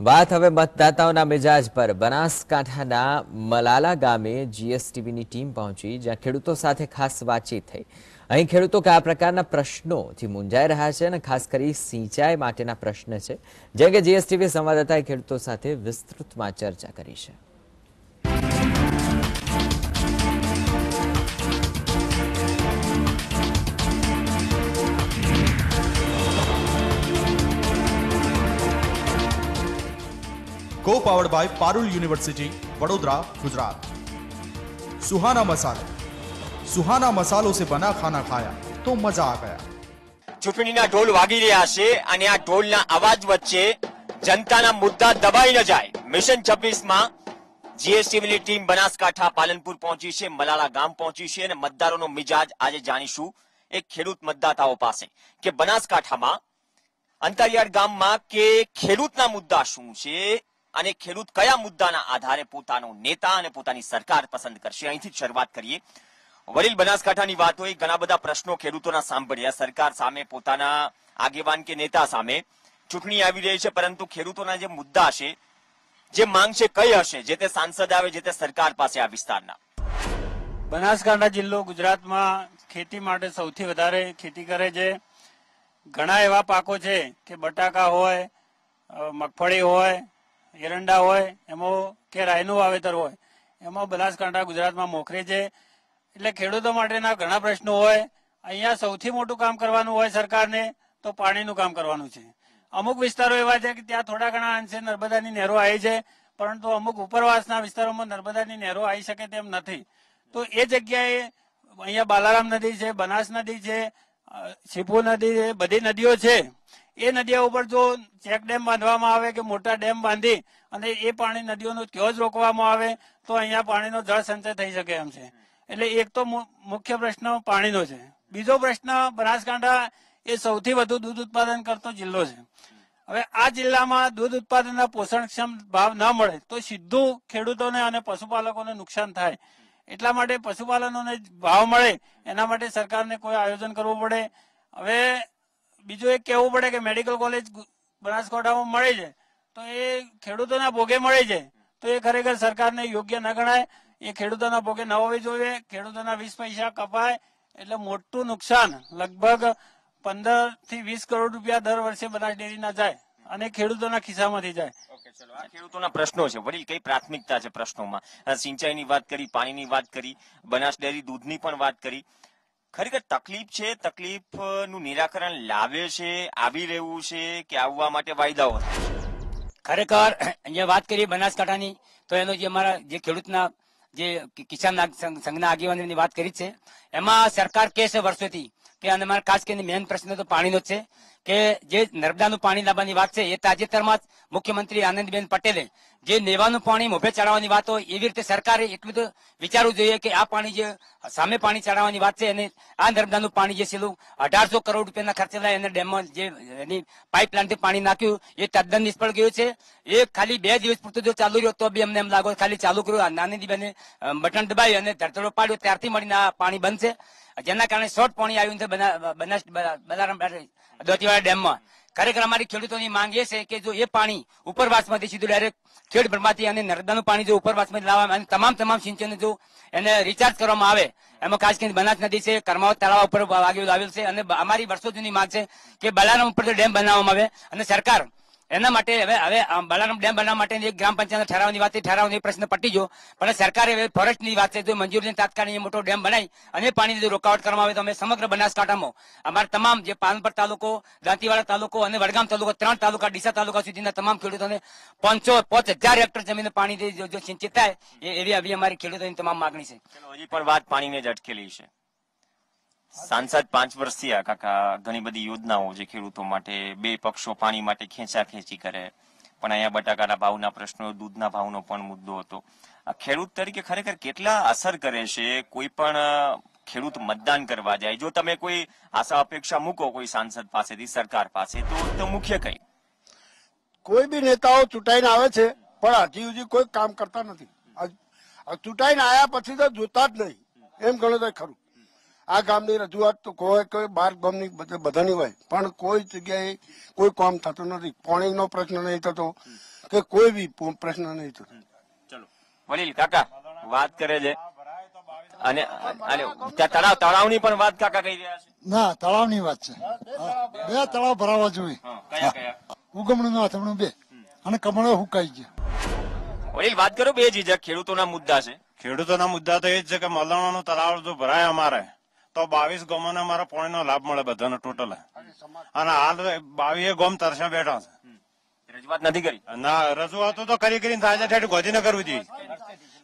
વાત હવે મતદાતાઓના મિજાજ પર. બનાસકાંઠાના મલાલા ગામે જીએસટીવીની ટીમ પહોંચી, જ્યાં ખેડૂતો સાથે ખાસ વાતચીત થઈ. અહીં ખેડૂતો કયા પ્રકારના પ્રશ્નોથી મૂંઝાઈ રહ્યા છે અને ખાસ કરી સિંચાઈ માટેના પ્રશ્ન છે, જેમ કે જીએસટીવી સંવાદદાતાએ ખેડૂતો સાથે વિસ્તૃતમાં ચર્ચા કરી છે. को powered by Parul university Vadodara Gujarat Suhana मसाले सुहाना मसालों से बना खाना खाया तो मजा आ गया ચૂંટણીના ઢોલ વાગી રહ્યા છે અને આ ઢોલના અવાજ વચ્ચે જનતાના મુદ્દા દબાઈ ન જાય મિશન છવ્વીસ માં જીએસટીવીની ટીમ બનાસકાંઠા પાલનપુર પહોંચી છે મલાલા ગામ પહોંચી છે અને મતદારોનો મિજાજ આજે જાણીશું એક ખેડૂત મતદાતાઓ પાસે કે બનાસકાંઠામાં અંતરિયાળ ગામમાં કે ખેડૂતના મુદ્દા શું છે અને ખેડૂત કયા મુદ્દાના આધારે પોતાનો નેતા અને પોતાની સરકાર પસંદ કરશે? અહીંથી શરૂઆત કરીએ. વડીલ બનાસકાંઠાની વાત હોય, ઘણા બધા પ્રશ્નો ખેડૂતોના સાંભળ્યા. સરકાર સામે, પોતાના આગેવાન કે નેતા સામે ચૂંટણી આવી રહી છે, પરંતુ ખેડૂતોના જે મુદ્દા છે, જે માંગ છે, કઈ હશે? જે તે સાંસદ આવે, જે તે સરકાર પાસે આ વિસ્તારના. બનાસકાંઠા જિલ્લો ગુજરાતમાં ખેતી માટે સૌથી વધારે ખેતી કરે છે. ઘણા એવા પાકો છે કે બટાકા હોય મગફળી હોય એરંડા હોય, એમાં કે રાયનું વાવેતર હોય, એમાં બનાસકાંઠા ગુજરાતમાં મોખરે છે. એટલે ખેડૂતો માટેના ઘણા પ્રશ્નો હોય. અહીંયા સૌથી મોટું કામ કરવાનું હોય સરકારને તો પાણીનું કામ કરવાનું છે. અમુક વિસ્તારો એવા છે કે ત્યાં થોડા ઘણા અંશે નર્મદાની નહેરો આવી છે, પરંતુ અમુક ઉપરવાસના વિસ્તારોમાં નર્મદાની નહેરો આવી શકે તેમ નથી. તો એ જગ્યાએ અહીંયા બાલારામ નદી છે, બનાસ નદી છે શિપુ નદી છે, બધી નદીઓ છે. એ નદીઓ ઉપર જો ચેક ડેમ બાંધવામાં આવે કે મોટા ડેમ બાંધી અને એ પાણી નદીઓનો ત્યો જ રોકવામાં આવે, તો અહીંયા પાણીનો જળ સંચય થઈ શકે એમ છે. એટલે એક તો મુખ્ય પ્રશ્ન પાણીનો છે. બીજો પ્રશ્ન બનાસકાંઠા એ સૌથી વધુ દૂધ ઉત્પાદન કરતો જિલ્લો છે. હવે આ જિલ્લામાં દૂધ ઉત્પાદનના પોષણક્ષમ ભાવ ન મળે તો સીધું ખેડૂતોને અને પશુપાલકોને નુકસાન થાય. એટલા માટે પશુપાલનોને ભાવ મળે, એના માટે સરકારને કોઈ આયોજન કરવું પડે. હવે બીજું એક કહેવું પડે કે મેડિકલ કોલેજ બનાસકાંઠામાં મળે છે, તો એ ખેડૂતોના ભોગે મળે છે. તો એ ખરેખર સરકારને યોગ્ય ન ગણાય. એ ખેડૂતોના ભોગે ન હોવી જોઈએ. ખેડૂતોના વીસ પૈસા કપાય એટલે મોટું નુકસાન લગભગ પંદરથી વીસ કરોડ રૂપિયા દર વર્ષે બનાસ ડેરીના જાય અને ખેડૂતોના ખિસ્સામાંથી જાય. ખેડૂતોના પ્રશ્નો છે. વડીલ, કઈ પ્રાથમિકતા છે પ્રશ્નોમાં? સિંચાઈની વાત કરી, પાણીની વાત કરી, બનાસ ડેરી દૂધની પણ વાત કરી. ખરેખર તકલીફ છે? તકલીફનું નિરાકરણ લાવે છે, આવી રહ્યું છે કે આવવા માટે વાયદાઓ ખરેખર, અહીંયા વાત કરીએ બનાસકાંઠાની, તો એનો જે અમારા જે ખેડૂતના જે કિસાન સંઘના આગેવાનની વાત કરી છે, એમાં સરકાર કે છે વર્ષોથી કે અને અમારા ખાસ કરીને મેન પ્રશ્ન તો પાણીનો જ છે, કે જે નર્મદાનું પાણી લાવવાની વાત છે, એ તાજેતરમાં જ મુખ્યમંત્રી આનંદબેન પટેલે જે નેવાનું પાણી મોભે ચડાવવાની વાત હોય એવી રીતે સરકારે એટલું તો વિચારવું જોઈએ કે આ પાણી જે સામે પાણી ચડાવવાની વાત છે અને આ નર્મદાનું પાણી જે છેલ્લું અઢારસો કરોડ રૂપિયાના ખર્ચે લાય એને ડેમમાં જે એની પાઇપલાઇનથી પાણી નાખ્યું એ તદ્દન નિષ્ફળ ગયું છે એ ખાલી બે દિવસ પૂરતું જો ચાલુ રહ્યો તો બી અમને એમ લાગો ખાલી ચાલુ કર્યું નાની બેને બટન દબાવી અને ધરતડો પાડ્યો ત્યારથી મળીને આ પાણી છે જેના કારણે શોર્ટ પાણી આવ્યું છે બનાસ બલારામ દોતીવાડા ડેમમાં ખરેખર અમારી ખેડૂતોની માંગ એ છે કે જો એ પાણી ઉપરવાસમાંથી સીધું ડાયરેક્ટ ખેડ ભરમાંથી અને નર્મદાનું પાણી જો ઉપરવાસમાંથી લાવવામાં અને તમામ તમામ સિંચન જો એને રિચાર્જ કરવામાં આવે, એમાં ખાસ કરીને બનાસ નદી છે, કરમાવત તળાવ ઉપર વાગેલું આવેલ છે અને અમારી વર્ષો જૂની માંગ છે કે બલારામ ઉપર ડેમ બનાવવામાં આવે અને સરકાર એના માટે હવે હવે બલારામ ડેમ બનાવવા માટે એક ગ્રામ પંચાયત ઠરાવની વાત ઠરાવની પ્રશ્ન પટી ગયો. પણ સરકારે હવે ફોરેસ્ટની વાત છે. જો મંજૂરી તાત્કાલિક મોટો ડેમ બનાવી અને પાણી જો રોકાવટ કરવામાં આવે તો અમે સમગ્ર બનાસકાંઠામાં અમારા તમામ જે પાનપર તાલુકો, દાંતીવાડા તાલુકો અને વડગામ તાલુકો, ત્રણ તાલુકા, ડીસા તાલુકા સુધીના તમામ ખેડૂતોને પાંચસો પાંચ હજાર હેક્ટર જમીન પાણી સિંચિત થાય એવી આવી અમારી ખેડૂતોની તમામ માગણી છે. હજી પણ વાત પાણીને જ અટકેલી છે. સાંસદ પાંચ વર્ષથી આ કાકા ઘણી બધી યોજનાઓ જે ખેડૂતો માટે બે પક્ષો પાણી માટે ખેંચા ખેંચી કરે. પણ અહીંયા બટાકાના ભાવના પ્રશ્નો, દૂધના ભાવનો પણ મુદ્દો હતો. આ ખેડૂત તરીકે ખરેખર કેટલા અસર કરે છે? કોઈ પણ ખેડૂત મતદાન કરવા જાય. જો તમે કોઈ આશા અપેક્ષા મૂકો કોઈ સાંસદ પાસેથી, સરકાર પાસે, તો મુખ્ય કઈ? કોઈ બી નેતાઓ ચૂંટાઈને આવે છે, પણ હજી સુધી કોઈ કામ કરતા નથી. ચૂંટાઈને આવ્યા પછી તો જોતા જ નહીં. એમ ગણો તો ખરું. આ ગામની રજૂઆત તો કોઈ કોઈ બાર ગામની બધે- બધાની હોય. પણ કોઈ જગ્યાએ કોઈ કામ થતું નથી. પાણીનો પ્રશ્ન નહીં થતો કે કોઈ બી પ્રશ્ન નહીં થતો. ચલો. વડીલ કાકા વાત કરે છે. અને અને ત્યાં તળાવ તળાવની પણ વાત કાકા કહી રહ્યા છે. ના તળાવની વાત છે. બે તળાવ ભરાવા જોઈએ. ઉગમણું ને આથમણું બે. અને કમળો હુકાઈ ગયા. વડીલ વાત કરો બે જીજા ખેડૂતોના મુદ્દા છે. ખેડૂતોના મુદ્દા તો એ જ છે કે મલાણાનું તળાવ જો ભરાય અમારે તો બાવીસ ગામોને અમારા પાણીનો લાભ મળે બધાને ટોટલ અને હાલ બાવીસ ગોમ તરસે બેઠા છે. રજૂઆત નથી કરી? ના રજૂઆતો તો કરી કરીને છે ઠેઠ ગોધીનગર કરવી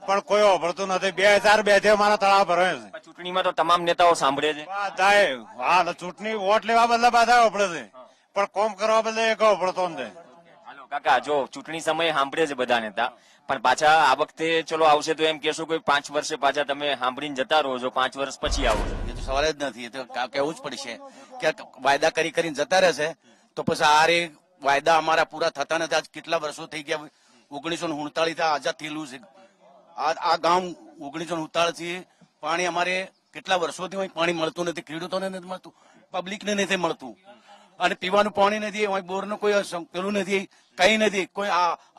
પણ કોઈ ઓભળતું નથી. બે હજાર બેથી અમારા તળાવ ભરાય છે. ચૂંટણીમાં તો તમામ નેતાઓ સાંભળે છે. હાલ ચૂંટણી વોટ લેવા બદલે બધા ઓભળે છે. પણ કોમ કરવા બદલે એક ઓભળતો નથી કાકા જો ચૂંટણી સમયે સાંભળે છે બધા નેતા. પણ પાછા આ વખતે ચલો આવશે તો એમ કેશો કે પાંચ વર્ષે પાછા તમે સાંભળીને જતા રહો છો. પાંચ વર્ષ પછી આવો છો સવાલ જ નથી. તો કહેવું જ પડશે કે વાયદા કરી કરીને જતા રહેશે તો પછી આ રે વાયદા અમારા પૂરા થતા નથી. આજ કેટલા વર્ષો થઈ ગયા ઓગણીસો ને ઉનતાળીસથી આઝાદ થયેલું છે. આ ગામ ઓગણીસો ને ઉનતાળીસ પાણી અમારે કેટલા વર્ષોથી પાણી મળતું નથી, ખેડૂતોને નથી મળતું, પબ્લિકને નથી મળતું. અને પીવાનું પાણી નથી બોરનું કોઈ પેલું નથી, કઈ નથી. કોઈ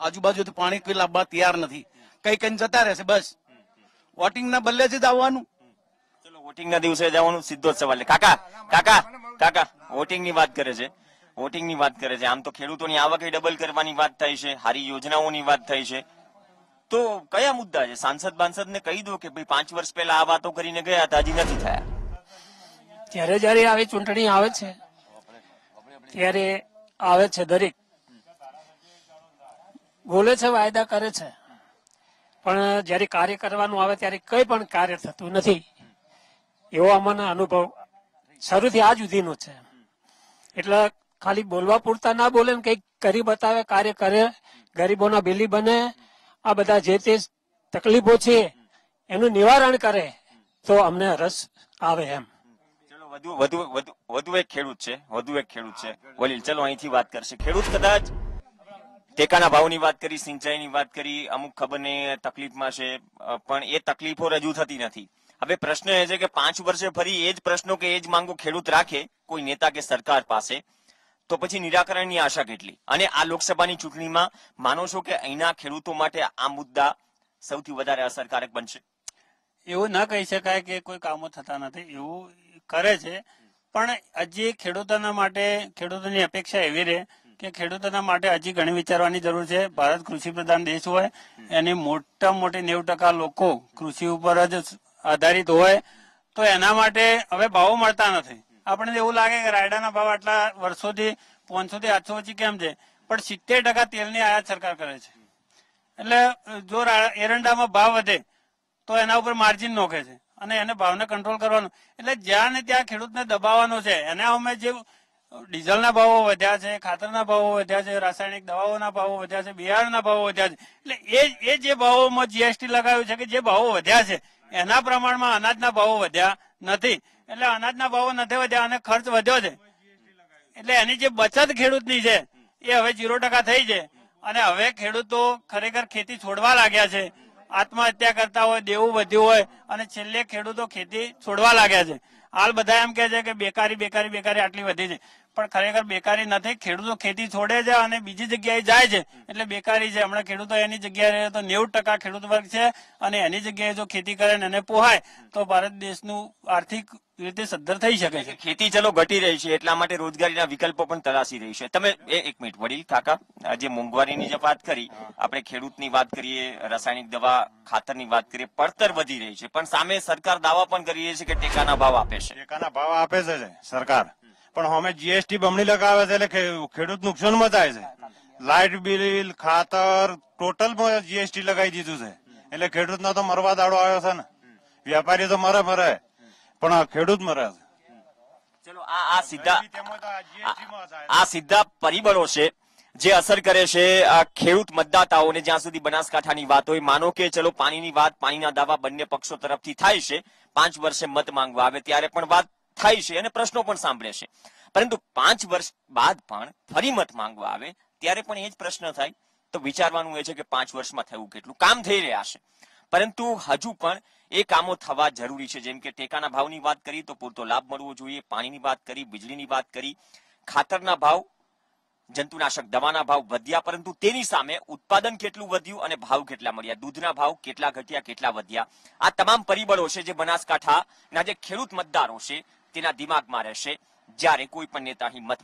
આજુબાજુથી પાણી કોઈ લાવવા તૈયાર નથી. કઈ કઈ જતા રહેશે બસ. વોટિંગ ના બદલે જ આવવાનું. ચલો વોટિંગ ના દિવસે જવાનું સીધો જ સવાલ કાકા કાકા કાકા વોટિંગની વાત કરે છે. વોટિંગની વાત કરે છે. આમ તો ખેડૂતોની આવક ડબલ કરવાની વાત થઈ છે. સારી યોજનાઓની વાત થઈ છે. તો કયા મુદ્દા છે? સાંસદ બાંસદ ને કહી દો કે ભાઈ પાંચ વર્ષ પહેલા આ વાતો કરીને ગયા હતા, હજી નથી થયા. જ્યારે જ્યારે આવી ચૂંટણી આવે છે, ત્યારે આવે છે દરેક. બોલે છે, વાયદા કરે છે. પણ જ્યારે કાર્ય કરવાનું આવે ત્યારે કઈ પણ કાર્ય થતું નથી. એવો અમને અનુભવ. શરૂથી આજ સુધીનો છે. એટલે ખાલી બોલવા પૂરતા ના બોલે ને કંઈક કરી બતાવે, કાર્ય કરે, ગરીબોના બિલી બને, આ બધા જે તે તકલીફો છે, એનું નિવારણ કરે, તો અમને રસ આવે એમ. વધુ વધુ વધુ એક ખેડૂત છે, વધુ એક ખેડૂત છે. વલીલ ચલો, અહીંથી વાત કરશે. ખેડૂત કદાચ ટેકાના ભાવની વાત કરી, સિંચાઈની વાત કરી, અમુક ખબર ને તકલીફમાં છે પણ એ તકલીફો રજૂ થતી નથી. હવે પ્રશ્ન એ છે કે પાંચ વર્ષે ફરી એ જ પ્રશ્નો કે એ જ માંગો ખેડૂત રાખે કોઈ નેતા કે સરકાર પાસે? તો પછી નિરાકરણની આશા કેટલી? અને આ લોકસભાની ચૂંટણીમાં માનો છો કે અહીંના ખેડૂતો માટે આ મુદ્દા સૌથી વધારે અસરકારક બનશે? એવું ના કહી શકાય કે કોઈ કામો થતા નથી, એવું કરે છે. પણ હજી ખેડૂતોના માટે, ખેડૂતોની અપેક્ષા એવી રહે કે ખેડૂતોના માટે હજી ઘણી વિચારવાની જરૂર છે. ભારત કૃષિ પ્રધાન દેશ હોય, એની મોટા મોટી નેવું ટકા લોકો કૃષિ ઉપર જ આધારિત હોય, તો એના માટે હવે ભાવો મળતા નથી. આપણને એવું લાગે કે રાયડાના ભાવ આટલા વર્ષોથી પાંચસો થી આઠસો વચ્ચે કેમ છે? પણ સિત્તેર ટકા તેલની આયાત સરકાર કરે છે. એટલે જો એરંડામાં ભાવ વધે, તો એના ઉપર માર્જિન નોખે છે. અને એને ભાવને કંટ્રોલ કરવાનો. એટલે જ્યાં ને ત્યાં ખેડૂતને દબાવવાનો છે. એને અમે જે ડીઝલના ભાવો વધ્યા છે, ખાતરના ભાવો વધ્યા છે, રાસાયણિક દવાઓના ભાવો વધ્યા છે, બિયારણના ભાવો વધ્યા છે. એટલે એ એ જે ભાવોમાં જીએસટી લગાવ્યું છે કે જે ભાવો વધ્યા છે એના પ્રમાણમાં અનાજના ભાવો વધ્યા નથી. એટલે અનાજના ભાવો નથી વધ્યા અને ખર્ચ વધ્યો છે. એટલે એની જે બચત ખેડૂતની છે, એ હવે જીરો ટકા થઈ છે. અને હવે ખેડૂતો ખરેખર ખેતી છોડવા લાગ્યા છે. આત્મહત્યા કરતા હોય, દેવું વધ્યું હોય અને છેલ્લે ખેડૂતો ખેતી છોડવા લાગ્યા છે. હાલ બધા એમ કે છે કે બેકારી બેકારી બેકારી આટલી વધી છે. પણ ખરેખર બેકારી નથી. ખેડૂતો ખેતી છોડે છે અને બીજી જગ્યાએ જાય છે. એટલે બેકારી છે. હમણાં ખેડૂતો એની જગ્યાએ તો નેવું ટકા ખેડૂત વર્ગ છે અને એની જગ્યાએ જો ખેતી કરે ને એને પોહાય તો ભારત દેશનું આર્થિક રીતે સદ્ધર થઈ શકે છે. ખેતી ચલો ઘટી રહી છે. એટલા માટે રોજગારીના વિકલ્પો પણ તલાસી રહી છે. તમે એ એક મિનિટ વડીલ કાકા જે મોંઘવારીની જે વાત કરી આપણે ખેડૂતની વાત કરીએ રાસાયણિક દવા ખાતરની વાત કરીએ પડતર વધી રહી છે. પણ સામે સરકાર દાવા પણ કરી રહી છે કે ટેકાના ભાવ આપે છે. ટેકાના ભાવ આપે છે સરકાર. પણ અમે જીએસટી બમણી લગાવે છે એટલે ખેડૂત નુકસાનમાં થાય છે. લાઇટ બિલ ખાતર ટોટલ જીએસટી લગાવી દીધું છે. એટલે ખેડૂતનો તો મરવા દાડો આવ્યો છે ને. વેપારી તો મરે મરે. પણ આ ખેડૂત મરે છે. ચલો આ આ સીધા આ સીધા પરિબળો છે જે અસર કરે છે આ ખેડૂત મતદાતાઓને જ્યાં સુધી બનાસકાંઠાની વાત હોય. માનો કે ચલો પાણીની વાત પાણીના દાવા બંને પક્ષો તરફથી થાય છે. પાંચ વર્ષે મત માંગવા આવે ત્યારે પણ વાત થાય છે અને પ્રશ્નો પણ સાંભળે છે. પરંતુ પાંચ વર્ષ બાદ પણ ફરી મત માંગવા આવે, ત્યારે પણ એ જ પ્રશ્ન થાય. તો વિચારવાનું એ છે કે પાંચ વર્ષમાં થયું કેટલું? કામ થઈ રહ્યા છે. પરંતુ હજુ પણ એ કામો થવા જરૂરી છે. જેમ કે ટેકાના ભાવની વાત કરી, તો પૂરતો લાભ મળવો જોઈએ, પાણીની વાત કરી, વીજળીની વાત કરી, ખાતરના ભાવ, જંતુનાશક દવાના ભાવ વધ્યા, પરંતુ તેની સામે ઉત્પાદન કેટલું વધ્યું અને ભાવ કેટલા મળ્યા? દૂધના ભાવ કેટલા ઘટ્યા, કેટલા વધ્યા? આ તમામ પરિબળો છે જે બનાસકાંઠાના જે ખેડૂત મતદારો છે તેના દિમાગમાં રહેશે. જ્યારે કોઈ પણ નેતા અહીં મત